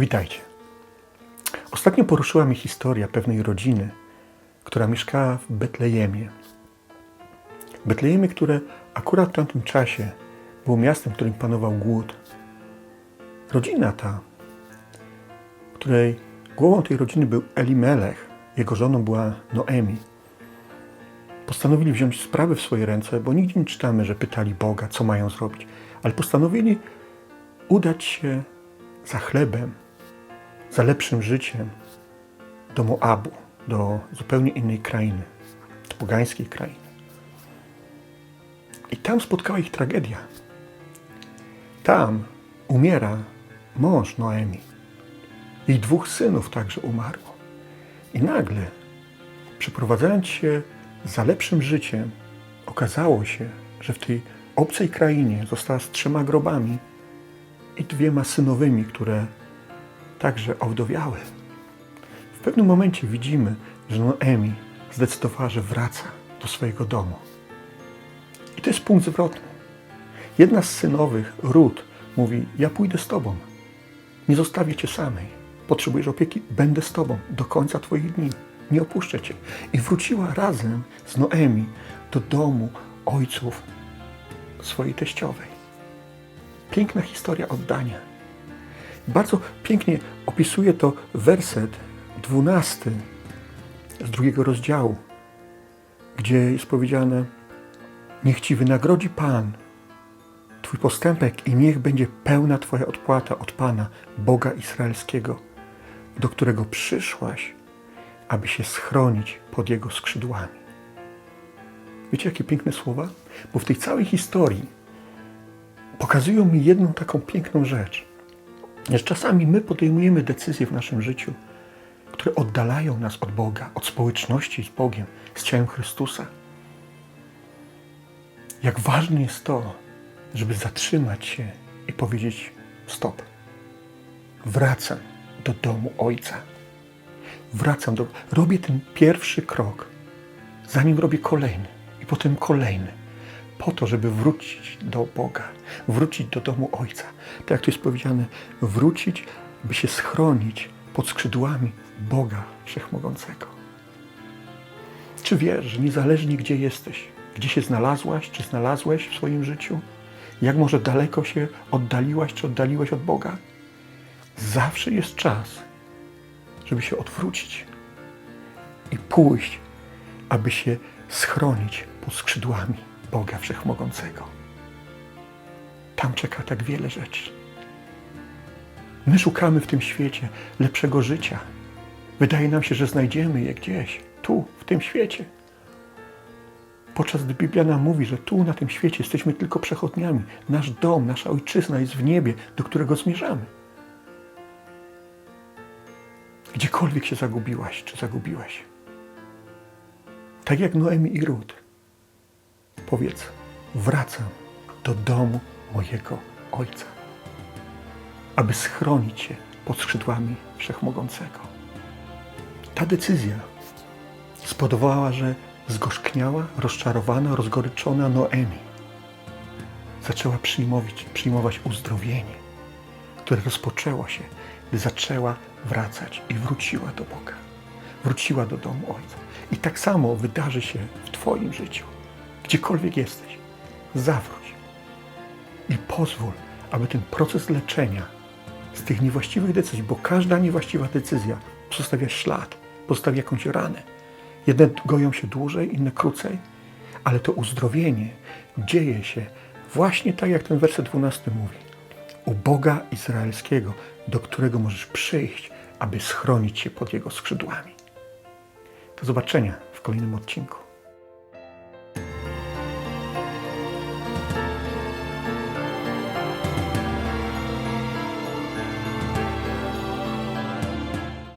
Witajcie. Ostatnio poruszyła mnie historia pewnej rodziny, która mieszkała w Betlejemie. Betlejemie, które akurat w tamtym czasie było miastem, w którym panował głód. Rodzina ta, której głową tej rodziny był Elimelech, jego żoną była Noemi. Postanowili wziąć sprawy w swoje ręce, bo nigdzie nie czytamy, że pytali Boga, co mają zrobić, ale postanowili udać się za chlebem, za lepszym życiem do Moabu, do zupełnie innej krainy, do pogańskiej krainy. I tam spotkała ich tragedia. Tam umiera mąż Noemi. Jej dwóch synów także umarło. I nagle, przeprowadzając się za lepszym życiem, okazało się, że w tej obcej krainie została z trzema grobami i dwiema synowymi, które także owdowiały. W pewnym momencie widzimy, że Noemi zdecydowała, że wraca do swojego domu. I to jest punkt zwrotny. Jedna z synowych, Rut, mówi: Ja pójdę z tobą. Nie zostawię cię samej. Potrzebujesz opieki? Będę z tobą do końca twoich dni. Nie opuszczę cię. I wróciła razem z Noemi do domu ojców swojej teściowej. Piękna historia oddania. Bardzo pięknie opisuje to werset dwunasty z drugiego rozdziału, gdzie jest powiedziane: Niech ci wynagrodzi Pan Twój postępek i niech będzie pełna Twoja odpłata od Pana, Boga Izraelskiego, do którego przyszłaś, aby się schronić pod Jego skrzydłami. Wiecie, jakie piękne słowa? Bo w tej całej historii pokazują mi jedną taką piękną rzecz. Czasami my podejmujemy decyzje w naszym życiu, które oddalają nas od Boga, od społeczności z Bogiem, z ciałem Chrystusa. Jak ważne jest to, żeby zatrzymać się i powiedzieć: Stop. Wracam do domu Ojca. Wracam do. Robię ten pierwszy krok, zanim robię kolejny i potem kolejny, po to, żeby wrócić do Boga, wrócić do domu Ojca. Tak jak tu jest powiedziane, wrócić, by się schronić pod skrzydłami Boga Wszechmogącego. Czy wiesz, że niezależnie gdzie jesteś, gdzie się znalazłaś, czy znalazłeś w swoim życiu, jak może daleko się oddaliłaś, czy oddaliłeś od Boga, zawsze jest czas, żeby się odwrócić i pójść, aby się schronić pod skrzydłami Boga Wszechmogącego. Tam czeka tak wiele rzeczy. My szukamy w tym świecie lepszego życia. Wydaje nam się, że znajdziemy je gdzieś, tu, w tym świecie. Podczas gdy Biblia nam mówi, że tu na tym świecie jesteśmy tylko przechodniami. Nasz dom, nasza ojczyzna jest w niebie, do którego zmierzamy. Gdziekolwiek się zagubiłaś, czy zagubiłeś. Tak jak Noemi i Rut. Powiedz, wracam do domu mojego Ojca, aby schronić się pod skrzydłami Wszechmogącego. Ta decyzja spowodowała, że zgorzkniała, rozczarowana, rozgoryczona Noemi zaczęła przyjmować, przyjmować uzdrowienie, które rozpoczęło się, gdy zaczęła wracać i wróciła do Boga. Wróciła do domu Ojca. I tak samo wydarzy się w Twoim życiu. Gdziekolwiek jesteś, zawróć i pozwól, aby ten proces leczenia z tych niewłaściwych decyzji, bo każda niewłaściwa decyzja pozostawia ślad, pozostawia jakąś ranę. Jedne goją się dłużej, inne krócej, ale to uzdrowienie dzieje się właśnie tak, jak ten werset 12 mówi. U Boga Izraelskiego, do którego możesz przyjść, aby schronić się pod Jego skrzydłami. Do zobaczenia w kolejnym odcinku.